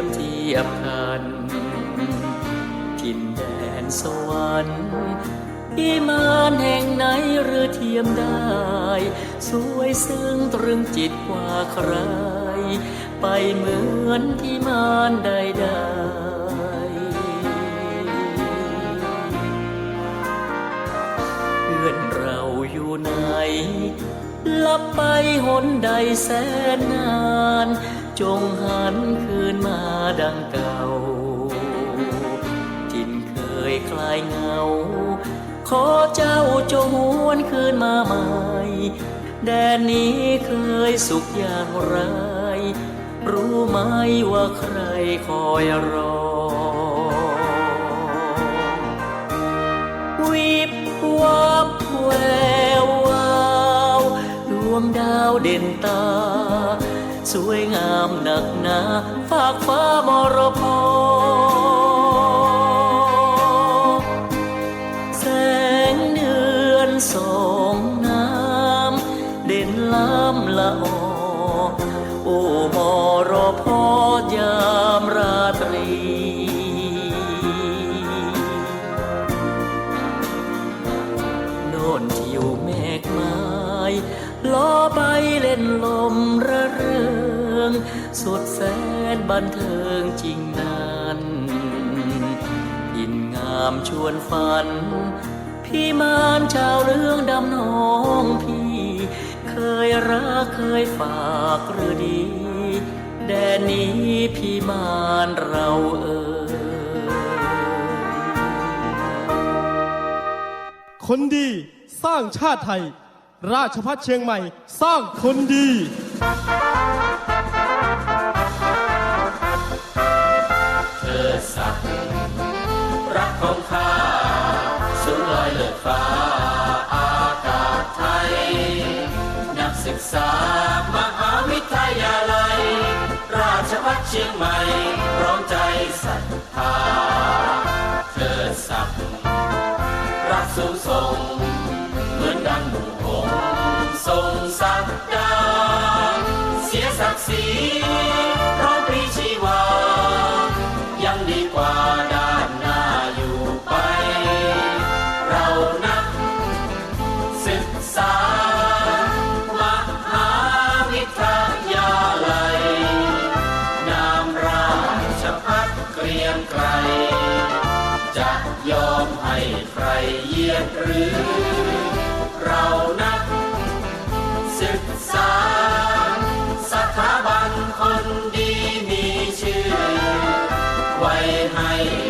ยบเทียบกันทินแดนสวรรค์ที่มานแห่งไหนหรือเทียมได้ สวยซึ้งตรึงจิตกว่าใคร ไปเหมือนที่มานใดๆเพื่อนเราอยู่ไหนลับไปหนใดแสนนาน จงหันคืนมาดังเก่าทินเคยคลายเงา ขอเจ้าจงหวนคืนมาใหม่ แดนนี้เคยสุขอย่างไร รู้ไหมว่าใครคอยรอ วิบวับแวววาว ดวงดาวเด่นตา สวยงามหนักหนาฝากฟ้ามรพแสงเดือนสองน้ำเด่นล้ำละออโอ้มรพยามราตรี โน่นทิวเมฆไม้ล้อใบเล่นลมระ ง สุดแสนบันเทิงจริงนั้นยินงามชวนฝัน พี่มานชาวเรื่องดำน้องพี่ เคยรักเคยฝากหรือดีแดนนี้พี่มานเราเอ่คนดีสร้างชาติไทย ราชพัฒเชียงใหม่ สร้างคนดี กษามหาวิทยาลัย ราชพัฒเชียงใหม่พร้อมใจศรัทธาเธอสักรักสูงส่งเหมือนดังหมู่หงส์ทรงสักดาเสียศักดิ์ศรีพร้อมปรีชีวา ยังดีกว่าดา ไว้ให้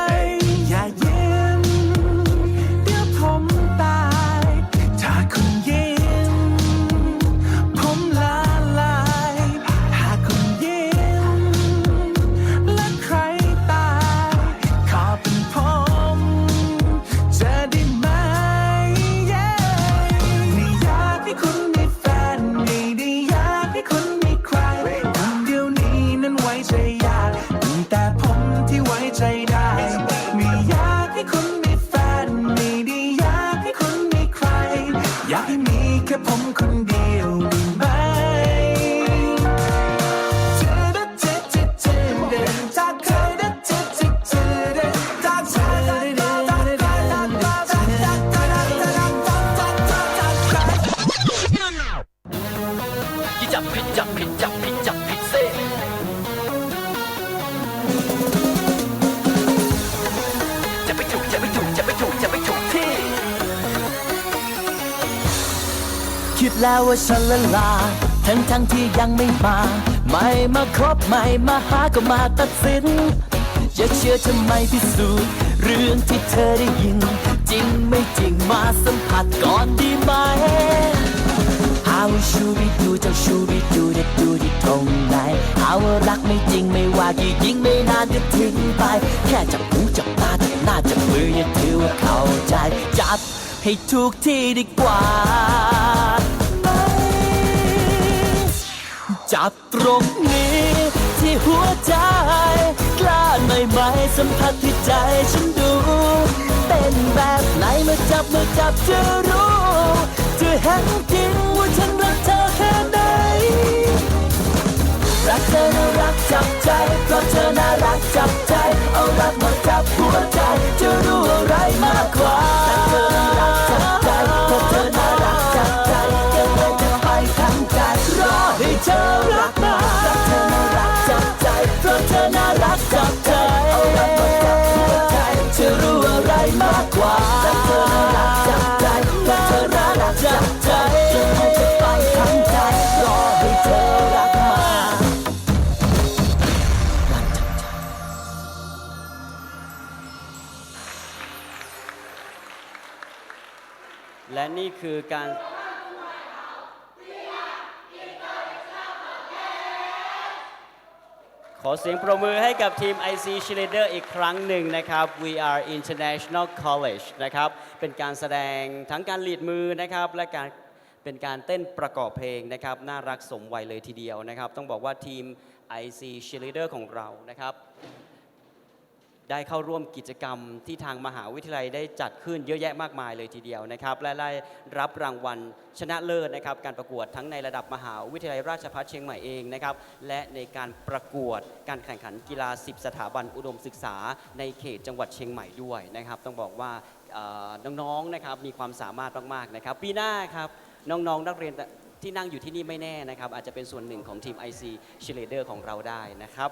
ย คิดแล้วว่าฉันละลา ทั้งทั้งที่ยังไม่มา ไม่มาครบไม่มาหาก็มาตัดสิน อย่าเชื่อทำไมพิสูจน์ เรื่องที่เธอได้ยิน จริงไม่จริงมาสัมผัสก่อนดีไหมหาว่าชูบิดูเจ้าชูบิดูเด็ดดูที่ตรงไหนหาว่ารักไม่จริงไม่ว่ากี่ยิ่งไม่นานก็ทิ้งไป แค่จับหูจับตาจับหน้าจับมืออย่าถือว่าเข้าใจจับ ให้ถูกที่ดีกว่าไหมจับตรงนี้ ที่หัวใจ กล้าหน่อยไหมสัมผัสที่ใจฉันดู เป็นแบบไหนมื่อจับมื่อจับจะรู้ จะเห็นจริงว่าฉันรักเธอแค่ไหนรักเธอน่ารักจับใจเพราะเธอน่ารักจับใจเอารักมา คือการขอเสียงประมือให้กับทีม IC Cheerleader อีกครั้งหนึ่งนะครับ We are International College นะครับ เป็นการแสดงทั้งการลีดมือนะครับ และการเป็นการเต้นประกอบเพลงนะครับ น่ารักสมวัยเลยทีเดียวนะครับ ต้องบอกว่าทีม IC Cheerleader ของเรานะครับ ได้เข้าร่วมกิจกรรมที่ทางมหาวิทยาลัยได้จัดขึ้นเยอะแยะมากมายเลยทีเดียวนะครับ และได้รับรางวัลชนะเลิศนะครับ การประกวดทั้งในระดับมหาวิทยาลัยราชภัฏเชียงใหม่เองนะครับ และในการประกวดการแข่งขันกีฬา 10 สถาบันอุดมศึกษา ในเขตจังหวัดเชียงใหม่ด้วยนะครับ ต้องบอกว่าน้องๆนะครับมีความสามารถมากๆนะครับ ปีหน้าครับน้องๆนักเรียนที่นั่งอยู่ที่นี่ไม่แน่นะครับ อาจจะเป็นส่วนหนึ่งของทีม IC Cheerleader ของเราได้นะครับ